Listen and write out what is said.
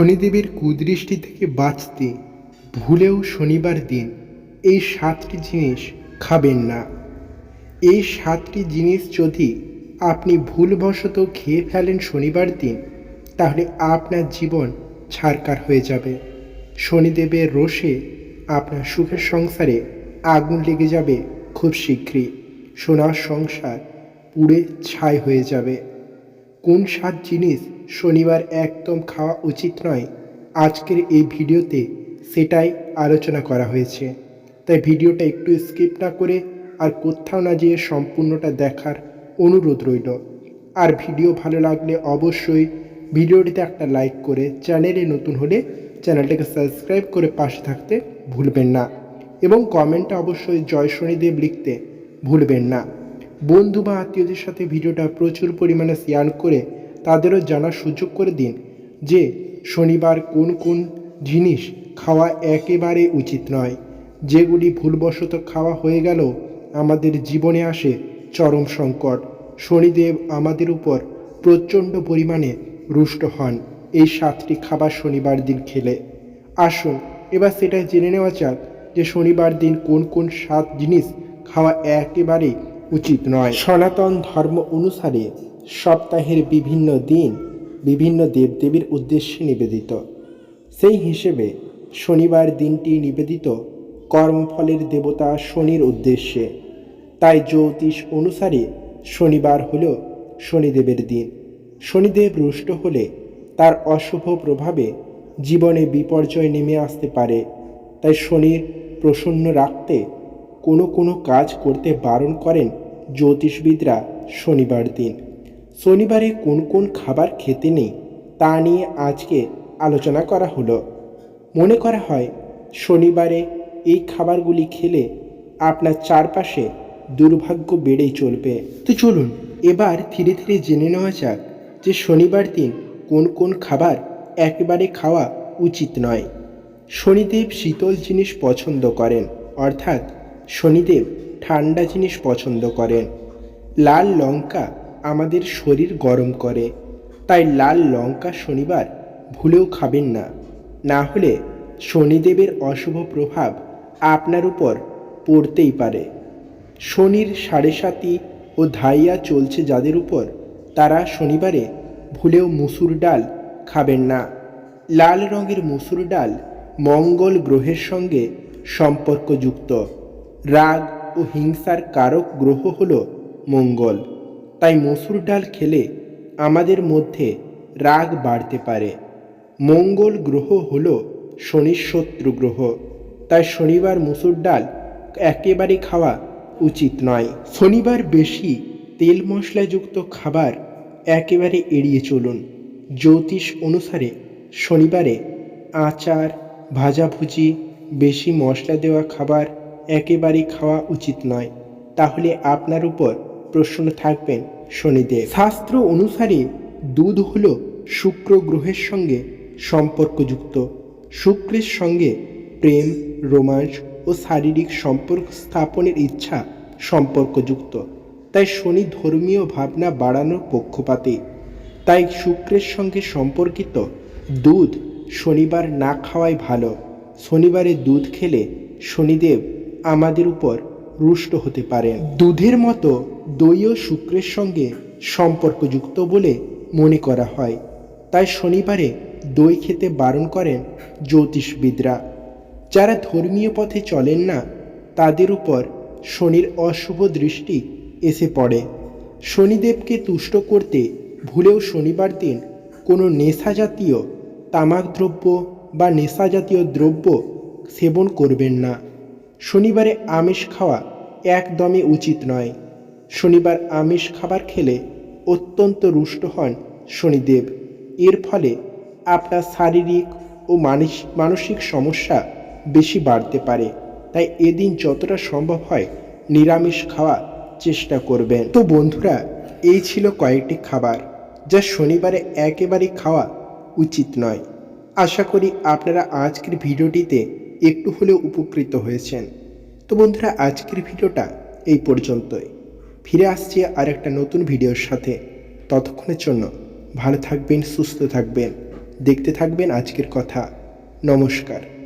শনিদেবের কুদৃষ্টি থেকে বাঁচতে ভুলেও শনিবার দিন এই সাতটি জিনিস খাবেন না। এই সাতটি জিনিস যদি আপনি ভুলবশত খেয়ে ফেলেন শনিবার দিন, তাহলে আপনার জীবন ছারকার হয়ে যাবে। শনিদেবের রোষে আপনার সুখের সংসারে আগুন লেগে যাবে খুব শীঘ্রই। সোনার সংসার পুড়ে ছাই হয়ে যাবে। কোন সাত জিনিস শনিবার একদম খাওয়া উচিত নয়? আজকের এই ভিডিওতে সেটাই আলোচনা করা হয়েছে। তাই ভিডিওটা একটু স্কিপ না করে আর কোথাও না যেয়ে সম্পূর্ণটা দেখার অনুরোধ রইল। আর ভিডিও ভালো লাগলে অবশ্যই ভিডিওটিতে একটা লাইক করে চ্যানেলে নতুন হলে চ্যানেলটাকে সাবস্ক্রাইব করে পাশে থাকতে ভুলবেন না। এবং কমেন্টে অবশ্যই জয় শনিদেব লিখতে ভুলবেন না। বন্ধু বা আত্মীয়দের সাথে ভিডিওটা প্রচুর পরিমাণে শেয়ার করে তাদেরও জানার সুযোগ করে দিন যে শনিবার কোন কোন জিনিস খাওয়া একেবারে উচিত নয়। যেগুলি ভুলবশত খাওয়া হয়ে গেল, আমাদের জীবনে আসে চরম সংকট। শনিদেব আমাদের উপর প্রচণ্ড পরিমাণে রুষ্ট হন এই সাতটি খাবার শনিবার দিন খেলে। আসুন, এবার সেটা জেনে নেওয়া যাক যে শনিবার দিন কোন কোন সাত জিনিস খাওয়া একেবারেই উচিত নয়। সনাতন ধর্ম অনুসারে সপ্তাহের বিভিন্ন দিন বিভিন্ন দেবদেবীর উদ্দেশ্যে নিবেদিত। সেই হিসেবে শনিবার দিনটি নিবেদিত কর্মফলের দেবতা শনির উদ্দেশ্যে। তাই জ্যোতিষ অনুসারে শনিবার হল শনিদেবের দিন। শনিদেব রুষ্ট হলে তার অশুভ প্রভাবে জীবনে বিপর্যয় নেমে আসতে পারে। তাই শনির প্রসন্ন রাখতে কোনো কোনো কাজ করতে বারণ করেন জ্যোতিষবিদরা শনিবার দিন। শনিবারে কোন কোন খাবার খেতে নেই তা নিয়ে আজকে আলোচনা করা হলো। মনে করা হয় শনিবারে এই খাবারগুলি খেলে আপনার চারপাশে দুর্ভাগ্য বেড়েই চলবে। তো চলুন এবার ধীরে ধীরে জেনে নেওয়া যাক যে শনিবার দিন কোন কোন খাবার একেবারে খাওয়া উচিত নয়। শনিদেব শীতল জিনিস পছন্দ করেন অর্থাৎ শনিদেব ঠান্ডা জিনিস পছন্দ করেন। লাল লঙ্কা আমাদের শরীর গরম করে। তাই লাল লঙ্কা শনিবার ভুলেও খাবেন না। না হলে শনিদেবের অশুভ প্রভাব আপনার উপর পড়তেই পারে। শনির সাড়ে সাতি ও ধাইয়া চলছে যাদের উপর তারা শনিবারে ভুলেও মুসুর ডাল খাবেন না। লাল রঙের মুসুর ডাল মঙ্গল গ্রহের সঙ্গে সম্পর্কযুক্ত। রাগ ও হিংসার কারক গ্রহ হল মঙ্গল। তাই মসুর ডাল খেলে আমাদের মধ্যে রাগ বাড়তে পারে। মঙ্গল গ্রহ হল শনির শত্রু গ্রহ। তাই শনিবার মসুর ডাল একেবারে খাওয়া উচিত নয়। শনিবার বেশি তেল মশলাযুক্ত খাবার একেবারে এড়িয়ে চলুন। জ্যোতিষ অনুসারে শনিবারে আচার, ভাজাভুজি, বেশি মশলা দেওয়া খাবার একেবারেই খাওয়া উচিত নয়। তাহলে আপনার উপর প্রশ্ন থাকবেন শনিদেব। শাস্ত্র অনুসারে দুধ হল শুক্র গ্রহের সঙ্গে সম্পর্কযুক্ত। শুক্রের সঙ্গে প্রেম, রোমাঞ্চ ও শারীরিক সম্পর্ক স্থাপনের ইচ্ছা সম্পর্কযুক্ত। তাই শনি ধর্মীয় ভাবনা বাড়ানোর পক্ষপাতী। তাই শুক্রের সঙ্গে সম্পর্কিত দুধ শনিবার না খাওয়াই ভালো। শনিবারে দুধ খেলে শনিদেব আমাদের উপর রুষ্ট হতে পারেন। দুধের মতো দইও শুক্রের সঙ্গে সম্পর্কযুক্ত বলে মনে করা হয়। তাই শনিবারে দই খেতে বারণ করেন জ্যোতিষবিদরা। যারা ধর্মীয় পথে চলেন না, তাদের উপর শনির অশুভ দৃষ্টি এসে পড়ে। শনিদেবকে তুষ্ট করতে ভুলেও শনিবার দিন কোনো নেশা জাতীয় তামাক দ্রব্য বা নেশা জাতীয় দ্রব্য সেবন করবেন না। শনিবারে আমিষ খাওয়া একদমই উচিত নয়। শনিবার আমিষ খাবার খেলে অত্যন্ত রুষ্ট হন শনিদেব। এর ফলে আপনার শারীরিক ও মানসিক মানসিক সমস্যা বেশি বাড়তে পারে। তাই এদিন যতটা সম্ভব হয় নিরামিষ খাওয়া চেষ্টা করবেন। তো বন্ধুরা, এই ছিল কয়েকটি খাবার যা শনিবারে একেবারেই খাওয়া উচিত নয়। আশা করি আপনারা আজকের ভিডিওটিতে একটু হলেও উপকৃত হয়েছেন। তো বন্ধুরা, আজকের ভিডিওটা এই পর্যন্তই। ফিরে আসছি আর একটা নতুন ভিডিওর সাথে। ততক্ষণের জন্য ভালো থাকবেন, সুস্থ থাকবেন, দেখতে থাকবেন আজকের কথা। নমস্কার।